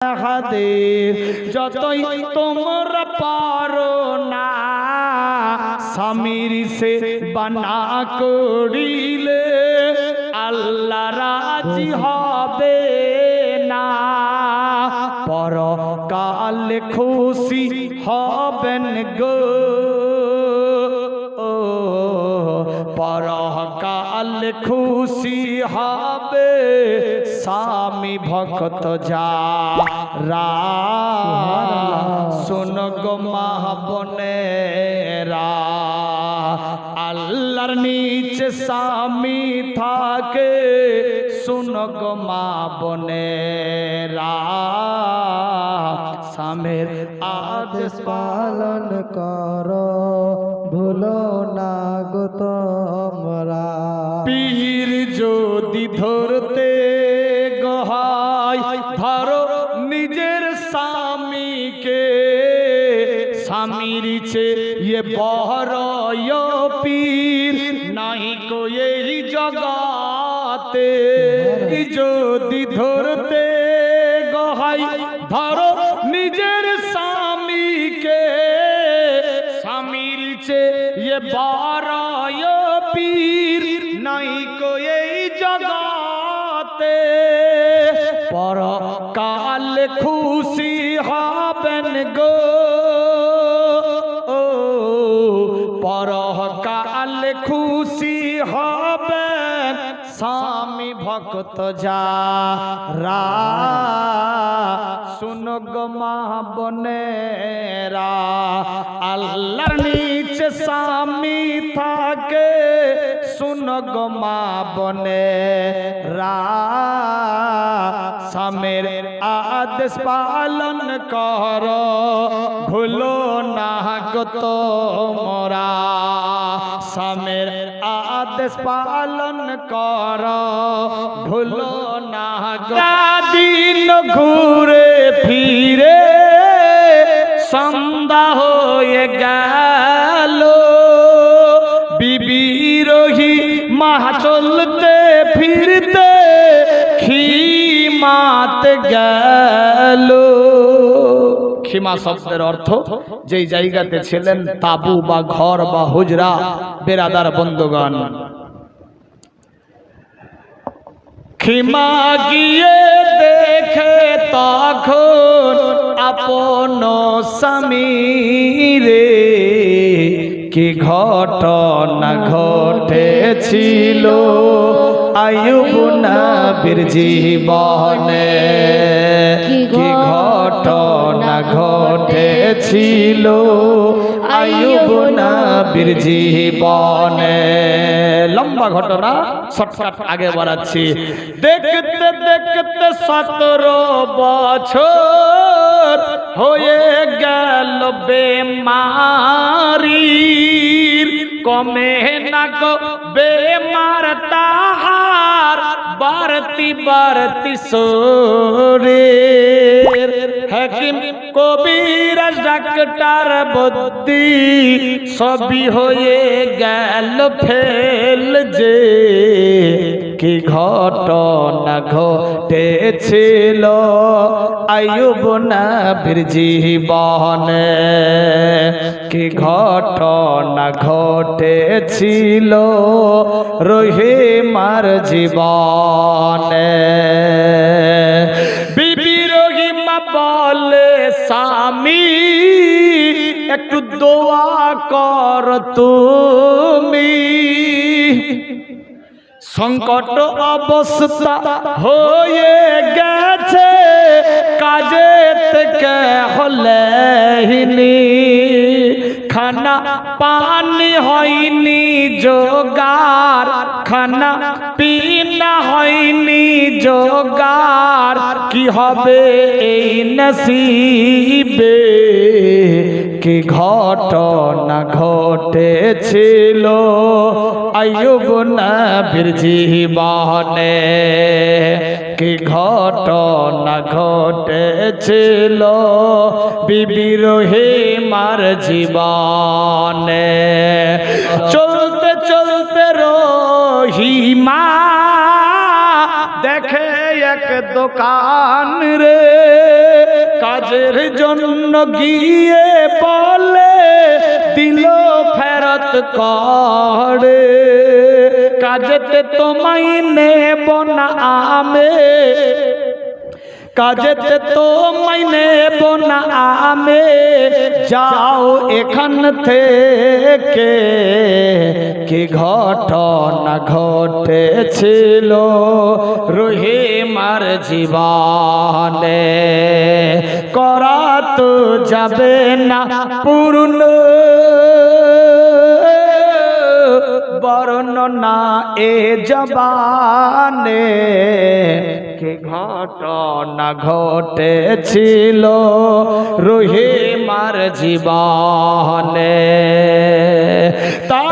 হাদের যতই তোমরা পারো না স্বামীর সে বানা করিলে আল্লাহ রাজি হবে না। পরকাল খুশি হবেন গো। পরকাল খুশি হবে। স্বামী ভক্ত যা রা শোন গো মা বোনেরা, আল্লাহর নিচে স্বামী থাকে। শুন গো মা বোনেরা, স্বামীর আদেশ পালন কর। ভুলো না গো তোমরা। পীর যদি ধরতে গহাই ধরো নিজের স্বামীকে। স্বামীর ছে ইয়ে বহর পীর নাই কো এই জগাতে। যদি ধরতে বারায় পীর নাই এই জগাতে। পর কাল খুশি হবেন গো। পর কাল খুশি হবেন স্বামী ভক্ত যা রা শুন গো মা বনেরা, আল্লাহর নিচে স্বামী থাকে, শুন গো মা বনেরা স্বামীর আদেশ পালন কর, ভুলো না গো তোমরা। স্বামীর আদেশ পালন কর, ভুলো না গো। দিন ঘুরে ফিরে, সন্ধ্যা হয়ে গেল। চলতে ফিরতে খিমাত গেল। খিমা শব্দের অর্থ, যেই জায়গাতে ছিলেন তাবু বা ঘর বা হুজরা, বেরাদার বন্ধুগণ। খিমা গিয়ে দেখে তখন আপন স্বামীরে কি ঘটনা ঘটেছিল আয়ুব নবীর জীবনে। কি ঘটনা ঘটেছিল আয়ুব নবীর জীবনে? লম্বা ঘটনা, শর্টকাট আগে বাড়াচ্ছি দেখতে দেখতে সতেরো বছর হয়ে গেল বেমারির কমে না গো বেমার তাহার বারতি বারতি সোরে হাকিম কবির ডাক্তার বদ্দি সবই হয়ে গেল ফেল যে কি ঘটনা ঘটেছিল? আয়ুব নবীর জীবনে কি ঘটনা ঘটেছিল? রহিমার জীবনে বিবি রহিমা বলে, স্বামী, একটু দোয়া কর তুমি। সংকট অবস্থা হয়ে গেছে, কাজে থেকে হলেনি খানা পানি হয়নি, জোগার। খানা পিনা হয়নি, জোগার। কি হবে এই নসিবে? কি ঘটনা ঘটেছিল? আয়ুব নবীর জীবনে কি ঘটনা ঘটেছিল? বিবির মার জীবনে চলতে চলতে রহিমা দেখে এক দোকান রে কাজের জন্য গিয়ে বলে দিল ফেরত করে। কাজেতে তোমায় নেব না আমে। কাজেতে তো মাইনে বোনা আমে। যাও এখান থেকে, কি ঘটনা ঘটেছিল রহিমার জীবনে? করা তো যাবে না পূর্ণ বর্ণনা এ জবানে কি ঘটনা ঘটেছিল? রুহিমার জীবনে। তা